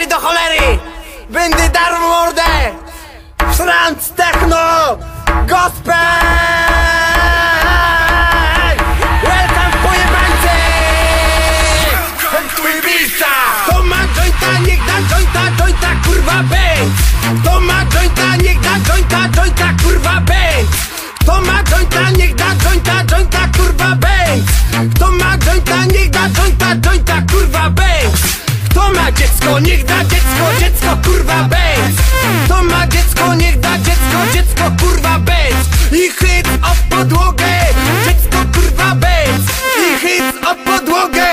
cholery do cholery. Będę darmo mordę. Franz Techno. Gospel bęc Kto ma dziecko niech da dziecko Dziecko kurwa bęc I chyt o podłogę Dziecko kurwa bęc I chyt o podłogę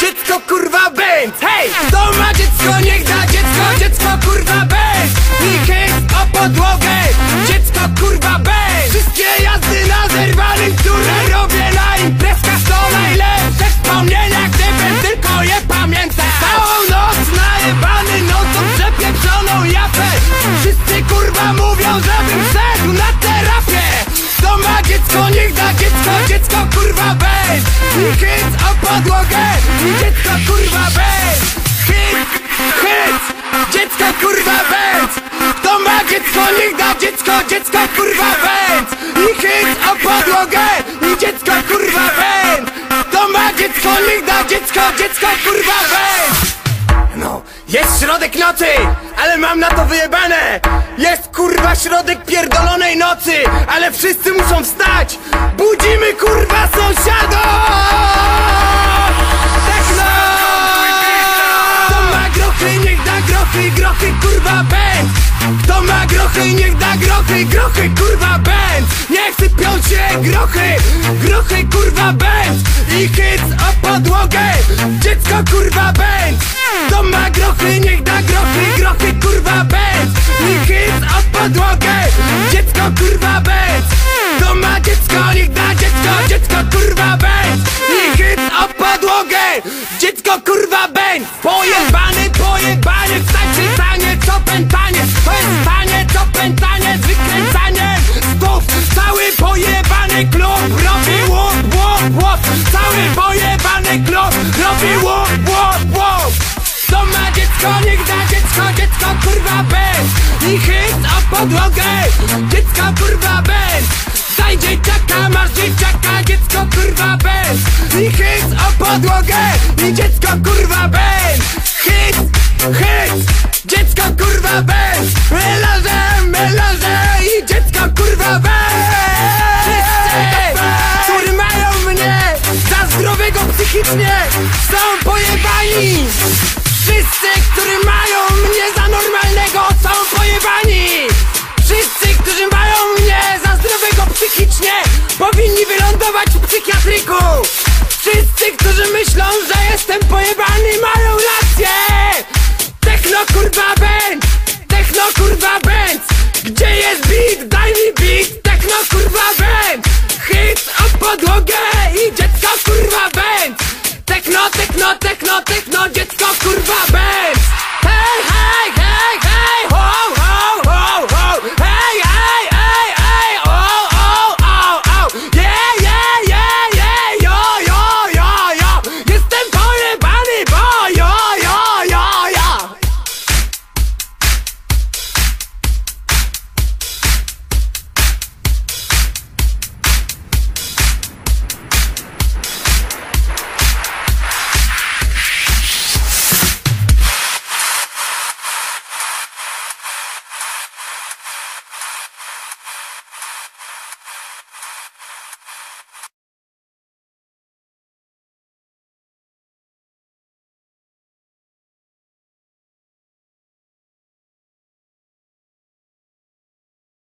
Dziecko kurwa bęc Hej! Kto ma dziecko niech da dziecko Dziecko kurwa bęc I chyt o podłogę chyt o podłogę I dziecko kurwa bęc Hyt, hyt Dziecko kurwa bęc Kto ma dziecko niech da dziecko Dziecko kurwa bęc I chyt o podłogę I dziecko kurwa bęc Kto ma dziecko niech da dziecko Dziecko kurwa bęc no, jest środek nocy, ale mam na to wyjebane. Jest kurwa środek pierdolonej nocy, ale wszyscy muszą wstać. Budzimy kurwa sąsiada grochy, kurwa bęc. Kto ma grochy, niech da grochy, grochy kurwa bęc. Niech sypią się grochy, grochy kurwa bęc. I hyc o podłogę, dziecko kurwa bęc. Kto ma grochy, niech da grochy, grochy kurwa bęc. I hyc o podłogę, dziecko kurwa bęc. Kto ma dziecko, niech da dziecko, dziecko kurwa bęc. I hyc o podłogę, dziecko kurwa bęc. Pojebany, klub robi łup, łup, łup Kto ma dziecko, niech da dziecko, dziecko kurwa bez. I chyt o podłogę, dziecko kurwa bez. Daj dzieciaka, masz dzieciaka, dziecko kurwa bez. I chyt o podłogę, i dziecko kurwa bez Są pojebani! Wszyscy, którzy mają mnie za normalnego, są pojebani! Wszyscy, którzy mają mnie za zdrowego psychicznie, powinni wylądować w psychiatryku! Wszyscy, którzy myślą, że jestem pojebany, mają rację! Techno kurwa Benz! Techno kurwa Benz! Gdzie jest beat? Daj mi beat! Techno kurwa Benz! Hit o podłogę i dziecko kurwa Benz! no techno, techno, techno, dziecko kurwa bez!